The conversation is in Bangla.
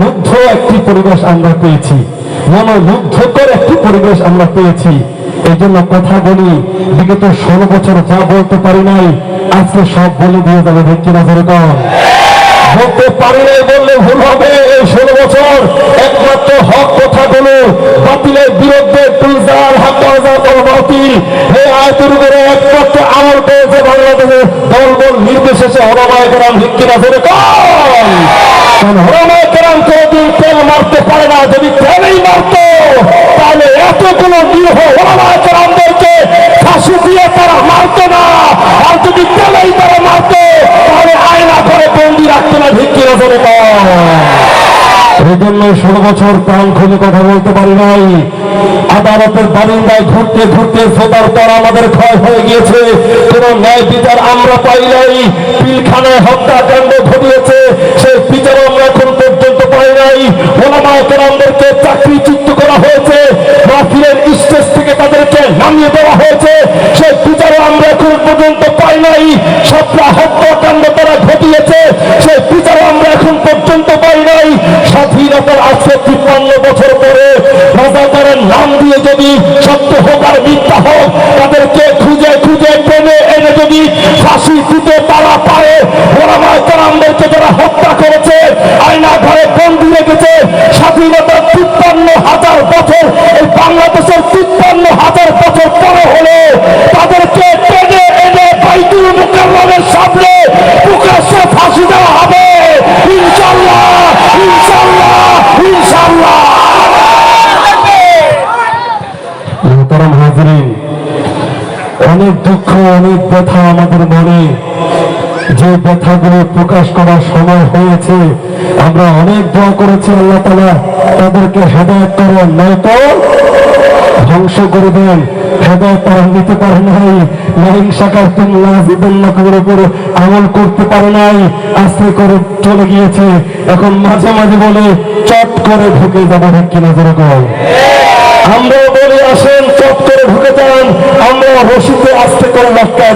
মুগ্ধ একটি পরিবেশ আমরা পেয়েছি। মনোমুগ্ধকর একটি পরিবেশ আমরা পেয়েছি। এই জন্য কথা বলি, বিগত ষোলো বছর যা বলতে পারি নাই, আজকে সব বলে দিয়ে যাবে ভেক্তি নজর বলতে পারি নাই, বললে ভুল হবে। এই ষোলো বছর একমাত্র হক কথাগুলো বাতিলের বিরুদ্ধে তুলজার হাকাজাত ও বাতিল এই আয়তের উপরে একমাত্র আমল পেয়েছে বাংলাদেশে দলবল নির্বিশেষে ভিত্তি নজরে কারণ হরমায় গ্রাম কোনদিন তেল মারতে পারে না, যদি তেলেই মারত, তাহলে এতগুলো নিরহ হরমায় গ্রামদেরকে ফাঁসি দিয়ে তারা মারত না। আর যদি তেলেই তারা মারত, তাহলে আয়না করে বন্দি রাখতো না ভিত্তি নজরে এই জন্য ষোলো বছর প্রাণ খুলে কথা বলতে পারি নাই। আদালতের বারিন্দায় ঘুরতে ঘুরতে সোতার পর আমাদের ক্ষয় হয়ে গিয়েছে। কোন ন্যায় বিচার আমরা পাই নাই। পিলখানায় হত্যাকাণ্ড ঘটিয়েছে। সেই কেরামদেরকে চাকরিচ্যুত করা হয়েছে। মাহফিলের স্টেজ থেকে তাদেরকে নামিয়ে দেওয়া হয়েছে। সে বিচারও আমরা এখন পর্যন্ত পাই নাই। সবটা হত্যাকাণ্ড তারা ঘটিয়েছে। সে বিচারও আমরা এখন পর্যন্ত পাই নাই। স্বাধীনতার আজকে তিপ্পান্ন বছর পরে রাজাকারের নাম দিয়ে যদি সত্য হোক আর মিথ্যা হোক তাদেরকে খুঁজে খুঁজে টেনে এনে যদি ফাঁসি দিতে তারা পারে ওরামায় কারামদেরকে যারা হত্যা করেছে আয়না ঘরে বন্দি রেখেছে স্বাধীনতার তিপ্পান্ন হাজার বছর, এই বাংলাদেশের তিপ্পান্ন হাজার বছর পরে হলে। তাদেরকে টেনে এনে বাইতুল মুকাররমের সামনে প্রকাশ্যে ফাঁসি দেওয়া হবে। অনেক দুঃখ, অনেক ব্যথা আমাদের মনে। যে ব্যথাগুলো প্রকাশ করার সময় হয়েছে, আমরা অনেক দোয়া করেছি আল্লাহ তালা তাদেরকে হেদায়ত করেন, নয়তো ধ্বংস করে দেন। আস্তে করে চলে গিয়েছে। এখন মাঝে মাঝে বলে, চট করে ঢুকে চট করে ঢুকে আমরা রশিদে আস্তে করে লটকায়